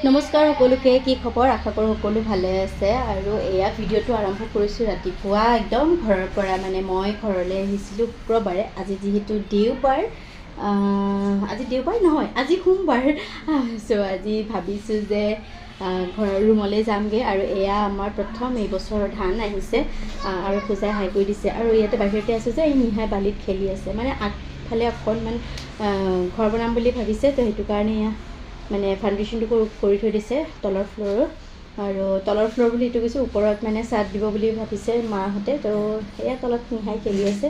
নমস্কাৰ সকলোকে কি খবৰ? আশা কৰোঁ সকলো ভালে আছে। আৰু এয়া ভিডিঅ'টো আৰম্ভ কৰিছোঁ ৰাতিপুৱা একদম ঘৰৰ পৰা। মানে মই ঘৰলৈ আহিছিলোঁ শুক্ৰবাৰে। আজি যিহেতু দেওবাৰ আজি দেওবাৰ নহয় আজি সোমবাৰ। চ' আজি ভাবিছোঁ যে ঘৰৰ ৰুমলৈ যামগৈ। আৰু এয়া আমাৰ প্ৰথম এই বছৰৰ ধান আহিছে আহ, আৰু পূজাই হাই কৰি দিছে। আৰু ইয়াতে বাহিৰতে আছে যে এই নিহাই বালিত খেলি আছে। মানে আগফালে অকণমান ঘৰ বনাম বুলি ভাবিছে তো সেইটো কাৰণে এয়া মানে ফাউণ্ডেশ্যনটো কৰি- থৈ দিছে তলৰ ফ্ল'ৰত আৰু তলৰ ফ্ল'ৰ বুলি এইটো কৈছোঁ ওপৰত মানে চাট দিব বুলি ভাবিছে মাহঁতে তো সেয়া তলত নিহাই খেলি আছে।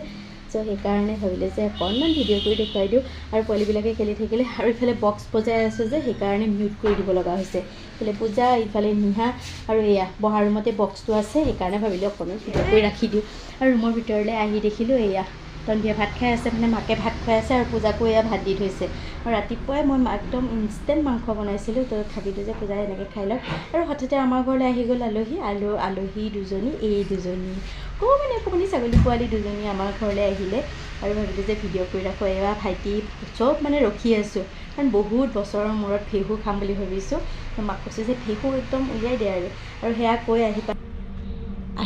চ' সেইকাৰণে ভাবিলে যে অকণমান ভিডিঅ' কৰি দেখুৱাই দিওঁ। আৰু পোৱালিবিলাকে খেলি থাকিলে আৰু ইফালে বক্স বজাই আছে যে সেইকাৰণে মিউট কৰি দিব লগা হৈছে। ইফালে পূজা ইফালে নিহা আৰু এয়া বহা ৰুমতে বক্সটো আছে সেইকাৰণে ভাবিলোঁ অকণমান ভিডিঅ' কৰি ৰাখি দিওঁ। আৰু ৰুমৰ ভিতৰলৈ আহি দেখিলোঁ এয়া তন্দিয়ে ভাত খাই আছে মানে মাকে ভাত খুৱাই আছে আৰু পূজাকো এয়া ভাত দি থৈছে। আৰু ৰাতিপুৱাই মই একদম ইনষ্টেণ্ট মাংস বনাইছিলোঁ তো ভাবিলোঁ যে পূজাই এনেকৈ খাই লওক। আৰু হঠাতে আমাৰ ঘৰলৈ আহি গ'ল আলহী আৰু আলহী দুজনী এই দুজনী। অকণমানি অকণমানি ছাগলী পোৱালি দুজনী আমাৰ ঘৰলৈ আহিলে আৰু ভাবিলোঁ যে ভিডিঅ' কৰি ৰাখোঁ এয়া ভাইটি চব মানে ৰখি আছোঁ। কাৰণ বহুত বছৰৰ মূৰত ফেহু খাম বুলি ভাবিছোঁ। মাক কৈছোঁ যে ফেহু একদম উলিয়াই দে আৰু। আৰু সেয়া কৈ আহি পাই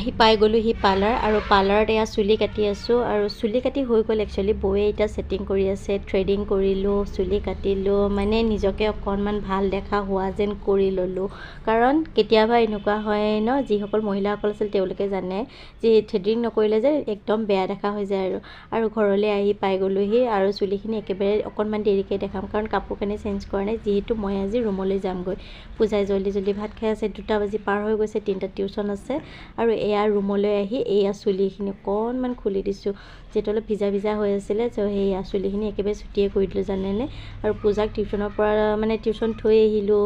আহি পাই গ'লোহি পাৰ্লাৰ আৰু পাৰ্লাৰত এয়া চুলি কাটি আছোঁ আৰু চুলি কাটি হৈ গ'ল একচুৱেলি বৌয়ে এতিয়া ছেটিং কৰি আছে থ্ৰেডিং কৰিলোঁ চুলি কাটিলোঁ মানে নিজকে অকণমান ভাল দেখা হোৱা যেন কৰি ল'লোঁ। কাৰণ কেতিয়াবা এনেকুৱা হয় ন যিসকল মহিলাসকল আছিল তেওঁলোকে জানে যে থ্ৰেডিং নকৰিলে যে একদম বেয়া দেখা হৈ যায় আৰু। আৰু ঘৰলৈ আহি পাই গ'লোহি আৰু চুলিখিনি একেবাৰে অকণমান দেৰিকৈ দেখাম কাৰণ কাপোৰ কানি চেঞ্জ কৰা নাই যিহেতু মই আজি ৰুমলৈ যামগৈ। পূজাই জল্দি জল্দি ভাত খাই আছে দুটা বাজি পাৰ হৈ গৈছে তিনিটা টিউশ্যন আছে। আৰু এয়া ৰুমলৈ আহি এয়া চুলিখিনি অকণমান খুলি দিছোঁ। যিহেতু অলপ ভিজা ভিজা হৈ আছিলে চ' সেয়া চুলিখিনি একেবাৰে ছুটিয়ে কৰি দিলোঁ জানেনে? আৰু পূজাক টিউশ্যনৰ পৰা মানে টিউশ্যন থৈ আহিলোঁ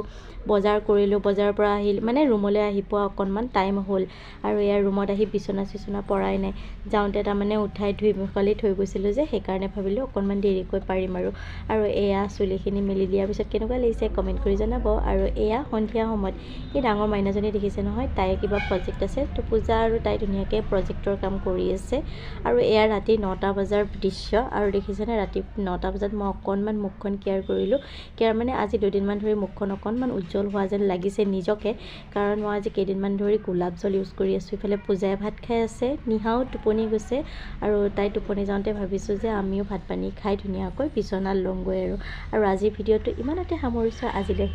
বজাৰ কৰিলোঁ বজাৰৰ পৰা আহিলোঁ মানে ৰুমলৈ আহি পোৱা অকণমান টাইম হ'ল। আৰু এয়া ৰুমত আহি বিচনা চিচনা পৰাই নাই। যাওঁতে তাৰমানে উঠাই ধুই পখালি থৈ গৈছিলোঁ যে সেইকাৰণে ভাবিলোঁ অকণমান দেৰিকৈ পাৰিম আৰু। আৰু এয়া চুলিখিনি মেলি দিয়াৰ পিছত কেনেকুৱা লাগিছে কমেণ্ট কৰি জনাব। আৰু এয়া সন্ধিয়া সময়ত এই ডাঙৰ মাইনাজনী দেখিছে নহয় তাইৰ কিবা প্ৰজেক্ট আছে। তো পূজা আৰু তাই ধুনীয়াকৈ প্ৰজেক্টৰ কাম কৰি আছে। আৰু এয়া ৰাতি নটা বজাৰ দৃশ্য। আৰু দেখিছেনে ৰাতি নটা বজাত মই অকণমান মুখখন কেয়াৰ কৰিলোঁ। কেয়াৰ মানে আজি দুদিনমান ধৰি মুখখন অকণমান উজ্জ্বল হোৱা যেন লাগিছে নিজকে। কাৰণ মই আজি কেইদিনমান ধৰি গোলাপ জল ইউজ কৰি আছোঁ। ইফালে পূজাই ভাত খাই আছে নিহাও টোপনি গৈছে। আৰু তাই টোপনি যাওঁতে ভাবিছোঁ যে আমিও ভাত পানী খাই ধুনীয়াকৈ বিচনাত লওঁগৈ আৰু। আৰু আজিৰ ভিডিঅ'টো ইমানতে সামৰিছোঁ আজিলৈ